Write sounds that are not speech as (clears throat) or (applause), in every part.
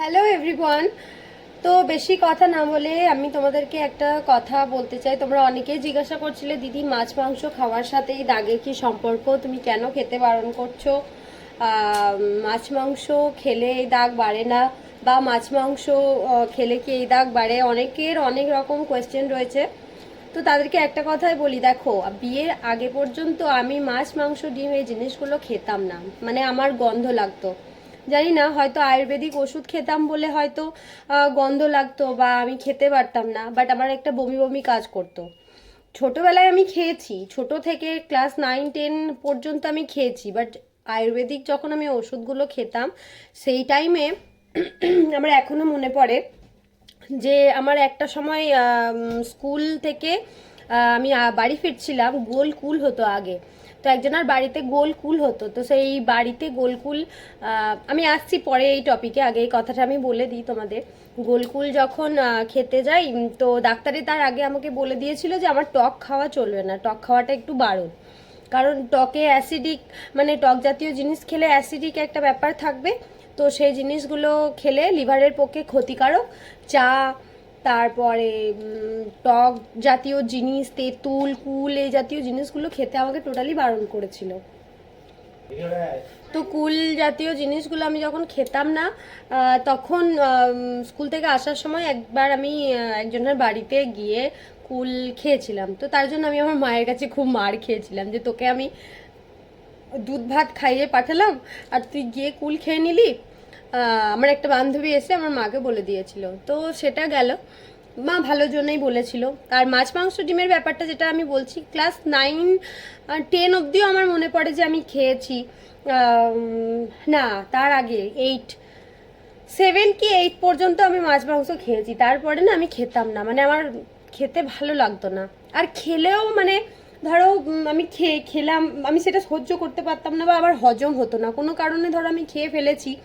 Hello everyone তো বেশি কথা না বলে আমি তোমাদেরকে একটা কথা বলতে চাই। তোমরা অনেকেই জিজ্ঞাসা করছিলে, দিদি, মাছ, মাংস খাওয়ার সাথে এই দাগের কি সম্পর্ক? তুমি কেন খেতে বারণ করছ? মাছ, মাংস খেলে এই দাগ বাড়ে না? বা মাছ, মাংস খেলে কি এই দাগ বাড়ে? অনেকের অনেক রকম কোয়েশ্চেন রয়েছে। তো তাদেরকে একটা কথাই বলি, দেখো, বিয়ের আগে পর্যন্ত আমি মাছ, মাংস, ডিম এই জিনিসগুলো খেতাম না। মানে আমার গন্ধ লাগতো। জানি না, হয়তো আয়ুর্বেদিক ওষুধ খেতাম বলে হয়তো গন্ধ লাগতো বা আমি খেতে পারতাম না বাট আমার একটা বমি বমি কাজ করতো। ছোটোবেলায় আমি খেয়েছি, ছোট থেকে ক্লাস নাইন টেন পর্যন্ত আমি খেয়েছি বাট আয়ুর্বেদিক যখন আমি ওষুধগুলো খেতাম, সেই টাইমে (clears throat) আমার এখনও মনে পড়ে যে আমার একটা সময় স্কুল থেকে আমি বাড়ি ফিরছিলাম, গোল কুল হতো আগে। একজনের বাড়িতে গোলকুল হতো। তো সেই বাড়িতে গোলকুল আমি আসছি পরে এই টপিকে আগে এই কথাটা আমি বলে দিই তোমাদের। গোলকুল যখন খেতে যাই তো ডাক্তারে তার আগে আমাকে বলে দিয়েছিল যে আমার টক খাওয়া চলবে না, টক খাওয়াটা একটু বারণ কারণ টকে অ্যাসিডিক মানে টক জাতীয় জিনিস খেলে অ্যাসিডিক একটা ব্যাপার থাকবে। তো সেই জিনিসগুলো খেলে লিভারের পক্ষে ক্ষতিকারক। চা তারপরে টক জাতীয় জিনিস, তেঁতুল, কুল, এই জাতীয় জিনিসগুলো খেতে আমাকে টোটালি বারণ করেছিল। তো কুল জাতীয় জিনিসগুলো আমি যখন খেতাম না তখন স্কুল থেকে আসার সময় একবার আমি একজনের বাড়িতে গিয়ে কুল খেয়েছিলাম। তো তার জন্য আমি আমার মায়ের কাছে খুব মার খেয়েছিলাম যে তোকে আমি দুধ ভাত খাইয়ে পাঠালাম, আর তুই গিয়ে কুল খেয়ে নিলি? আমার একটা বান্ধবী এসে আমার মাকে বলে দিয়েছিল। তো সেটা গেল। মা ভালো জন্যই বলেছিল। আর মাছ, মাংস, ডিমের ব্যাপারটা যেটা আমি বলছি, ক্লাস নাইন টেন অবধিও আমার মনে পড়ে যে আমি খেয়েছি। না, তার আগে এইট সেভেন কি এইট পর্যন্ত আমি মাছ, মাংস খেয়েছি। তারপরে না আমি খেতাম না। মানে আমার খেতে ভালো লাগতো না। আর খেলেও মানে ধরো আমি খেয়ে, খেলাম, আমি সেটা সহ্য করতে পারতাম না বা আবার হজম হতো না। কোনো কারণে ধরো আমি খেয়ে ফেলেছি।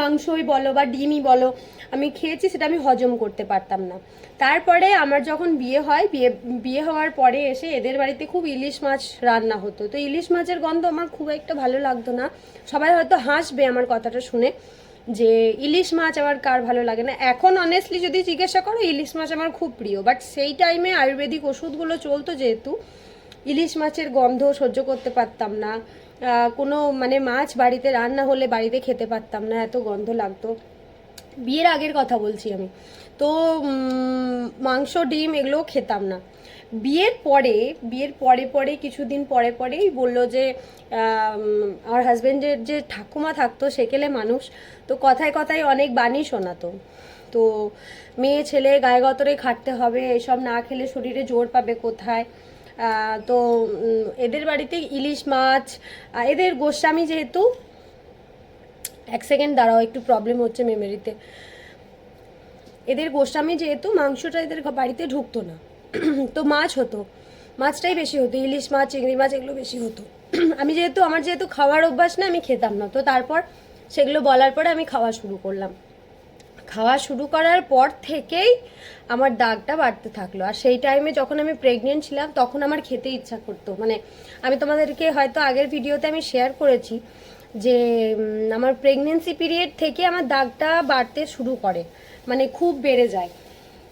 মাংসই বলো বা ডিমই বলো, আমি খেয়েছি সেটা আমি হজম করতে পারতাম না। তারপরে আমার যখন বিয়ে হয়, বিয়ে বিয়ে হওয়ার পরে এসে এদের বাড়িতে খুব ইলিশ মাছ রান্না হতো। তো ইলিশ মাছের গন্ধ আমার খুব একটা ভালো লাগতো না। সবাই হয়তো হাসবে আমার কথাটা শুনে যে ইলিশ মাছ আমার কার ভালো লাগে না। এখন অনেস্টলি যদি জিজ্ঞাসা করো, ইলিশ মাছ আমার খুব প্রিয়। বাট সেই টাইমে আয়ুর্বেদিক ওষুধগুলো চলতো যেহেতু, ইলিশ মাছের গন্ধ সহ্য করতে পারতাম না। কোনো মানে মাছ বাড়িতে রান্না হলে বাড়িতে খেতে পারতাম না এত গন্ধ লাগতো। বিয়ের আগের কথা বলছি আমি। তো মাংস ডিম এগুলোও খেতাম না। বিয়ের পরে বিয়ের পরে পরে কিছুদিন পরে পরেই বলল যে আম, আমার হাজব্যান্ডের যে ঠাকুমা থাকতো সেকেলে মানুষ? তো কথায় কথায় অনেক বাণী শোনাতো। তো মেয়ে ছেলে গায়ে গতরে খাটতে হবে এসব না খেলে শরীরে জোর পাবে কোথায়? তো এদের বাড়িতে ইলিশ মাছ এদের গোস্বামী যেহেতু, এক সেকেন্ড দাঁড়াও, একটু প্রবলেম হচ্ছে মেমোরিতে এদের গোস্বামী যেহেতু, মাংসটা এদের বাড়িতে ঢুকতো না। তো মাছ হতো। মাছটাই বেশি হতো, ইলিশ মাছ, চিংড়ি মাছ, এগুলো বেশি হতো। আমি যেহেতু, আমার যেহেতু খাওয়ার অভ্যাস না, আমি খেতাম না। তো তারপর সেগুলো বলার পরে আমি খাওয়া শুরু করলাম। খাওয়া শুরু করার পর থেকেই আমার দাগটা বাড়তে থাকল। আর সেই টাইমে যখন আমি প্রেগনেন্ট ছিলাম, তখন আমার খেতে ইচ্ছা করতো। মানে আমি তোমাদেরকে হয়তো আগের ভিডিওতে আমি শেয়ার করেছি যে আমার প্রেগনেন্সি পিরিয়ড থেকে আমার দাগটা বাড়তে শুরু করে। মানে খুব বেড়ে যায়।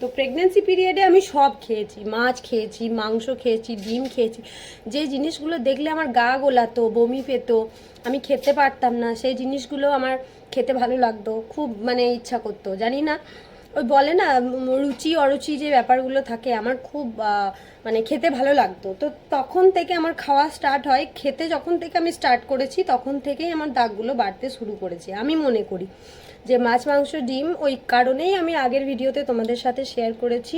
তো প্রেগনেন্সি পিরিয়ডে আমি সব খেয়েছি, মাছ খেয়েছি, মাংস খেয়েছি, ডিম খেয়েছি। যে জিনিসগুলো দেখলে আমার গা গোলাতো, বমি পেতো, আমি খেতে পারতাম না, সেই জিনিসগুলো আমার খেতে ভালো লাগতো, খুব মানে ইচ্ছা করতো, জানি না। ওই বলে না রুচি, অরুচি যে ব্যাপারগুলো থাকে, আমার খুব মানে খেতে ভালো লাগতো। তো তখন থেকে আমার খাওয়া স্টার্ট হয়, খেতে যখন থেকে আমি স্টার্ট করেছি, তখন থেকেই আমার দাগগুলো বাড়তে শুরু করেছে, আমি মনে করি। যে মাছ, মাংস, ডিম, ওই কারণেই আমি আগের ভিডিওতে তোমাদের সাথে শেয়ার করেছি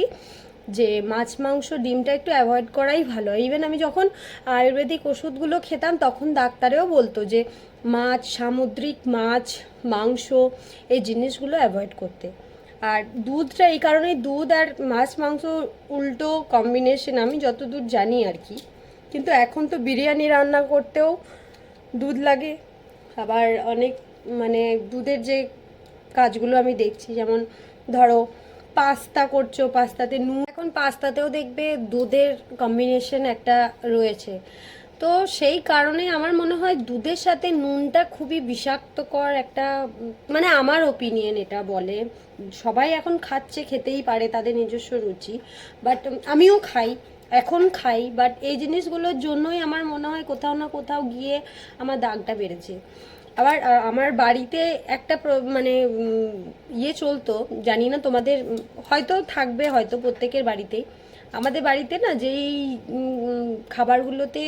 যে মাছ, মাংস, ডিমটা একটু অ্যাভয়েড করাই ভালো। ইভেন আমি যখন আয়ুর্বেদিক ওষুধগুলো খেতাম, তখন ডাক্তারেও বলতো যে মাছ, সামুদ্রিক মাছ, মাংস, এই জিনিসগুলো অ্যাভয়েড করতে। আর দুধটা এই কারণেই দুধ আর মাছ, মাংস উল্টো কম্বিনেশন আমি যতদূর জানি আর কি। কিন্তু এখন তো বিরিয়ানি রান্না করতেও দুধ লাগে। আবার অনেক মানে দুধের যে কাজগুলো আমি দেখছি, যেমন ধরো পাস্তা করছ, পাস্তাতে নুন, এখন পাস্তাতেও দেখবে দুধের কম্বিনেশন একটা রয়েছে। তো সেই কারণে আমার মনে হয় দুধের সাথে নুনটা খুবই বিষাক্তকর একটা মানে আমার ওপিনিয়ন এটা বলে। সবাই এখন খাচ্ছে, খেতেই পারে তাদের নিজস্ব রুচি বাট আমিও খাই, এখন খাই বাট এই জিনিসগুলোর জন্যই আমার মনে হয় কোথাও না কোথাও গিয়ে আমার দাগটা বেড়েছে। আবার আমার বাড়িতে একটা মানে ইয়ে চলতো, জানি না তোমাদের হয়তো থাকবে, হয়তো প্রত্যেকের বাড়িতেই। আমাদের বাড়িতে না, যেই খাবারগুলোতে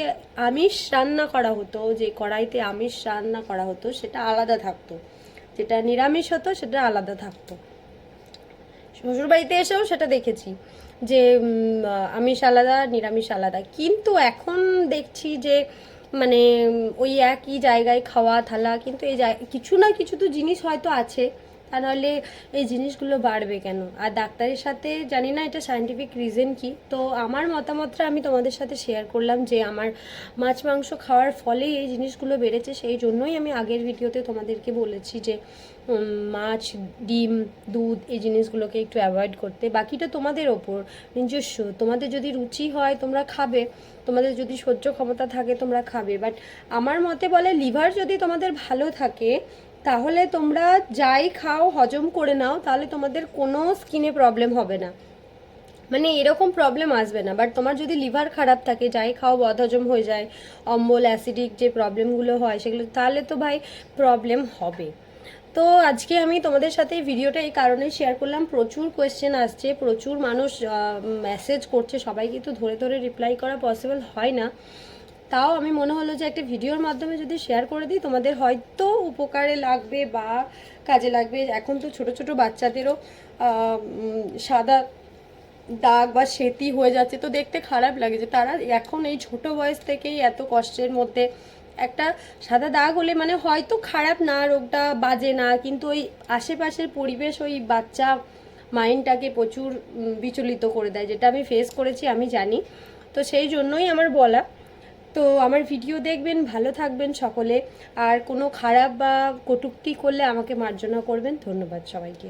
আমিষ রান্না করা হতো, যে কড়াইতে আমিষ রান্না করা হতো, সেটা আলাদা থাকতো। যেটা নিরামিষ হতো, সেটা আলাদা থাকতো। শ্বশুর বাড়িতে এসেও সেটা দেখেছি, যে আমিষ আলাদা, নিরামিষ আলাদা। কিন্তু এখন দেখছি যে মানে ওই একই জায়গায় খাওয়া থালা কিন্তু এই কিছু না কিছু তো জিনিস হয়তো আছে। তা এই জিনিসগুলো বাড়বে কেন? আর ডাক্তারের সাথে, জানি না এটা সায়েন্টিফিক রিজন কি, তো আমার মতামতটা আমি তোমাদের সাথে শেয়ার করলাম যে আমার মাছ মাংস খাওয়ার ফলেই এই জিনিসগুলো বেড়েছে, সেই জন্যই আমি আগের ভিডিওতে তোমাদেরকে বলেছি যে মাছ, ডিম, দুধ এই জিনিসগুলোকে একটু অ্যাভয়েড করতে। বাকিটা তোমাদের ওপর, নিজস্ব। তোমাদের যদি রুচি হয়, তোমরা খাবে। তোমাদের যদি সহ্য ক্ষমতা থাকে, তোমরা খাবে। বাট আমার মতে বলে লিভার যদি তোমাদের ভালো থাকে তাহলে তোমরা যাই খাও, হজম করে নাও, তাহলে তোমাদের কোনো স্কিনে প্রবলেম হবে না। মানে এরকম প্রবলেম আসবে না। বাট তোমার যদি লিভার খারাপ থাকে, যাই খাও, বদহজম হয়ে যায়, অম্বল অ্যাসিডিক যে প্রবলেমগুলো হয় সেগুলো, তাহলে তো ভাই প্রবলেম হবে। তো আজকে আমি তোমাদের সাথে এই ভিডিওটা এই কারণে শেয়ার করলাম। প্রচুর কোয়েশ্চেন আসছে, প্রচুর মানুষ মেসেজ করছে। সবাইকে তো ধরে ধরে রিপ্লাই করা পসিবল হয় না। তাও আমি মনে হলো যে একটা ভিডিওর মাধ্যমে যদি শেয়ার করে দিই, তোমাদের হয়তো উপকারে লাগবে বা কাজে লাগবে। এখন তো ছোট ছোট বাচ্চাদেরও সাদা দাগ বা সেতি হয়ে যাচ্ছে। তো দেখতে খারাপ লাগে যে তারা এখন এই ছোট বয়স থেকেই এত কষ্টের মধ্যে একটা সাদা দাগ হলে মানে হয়তো খারাপ না, রোগটা বাজে না, কিন্তু ওই আশেপাশের পরিবেশ, ওই বাচ্চা মাইন্ডটাকে প্রচুর বিচলিত করে দেয়, যেটা আমি ফেস করেছি, আমি জানি। তো সেই জন্যই আমার বলা তো আমার ভিডিও দেখবেন, ভালো থাকবেন সকলে। আর কোনো খারাপ বা কটুক্তি করলে আমাকে মার্জনা করবেন। ধন্যবাদ সবাইকে।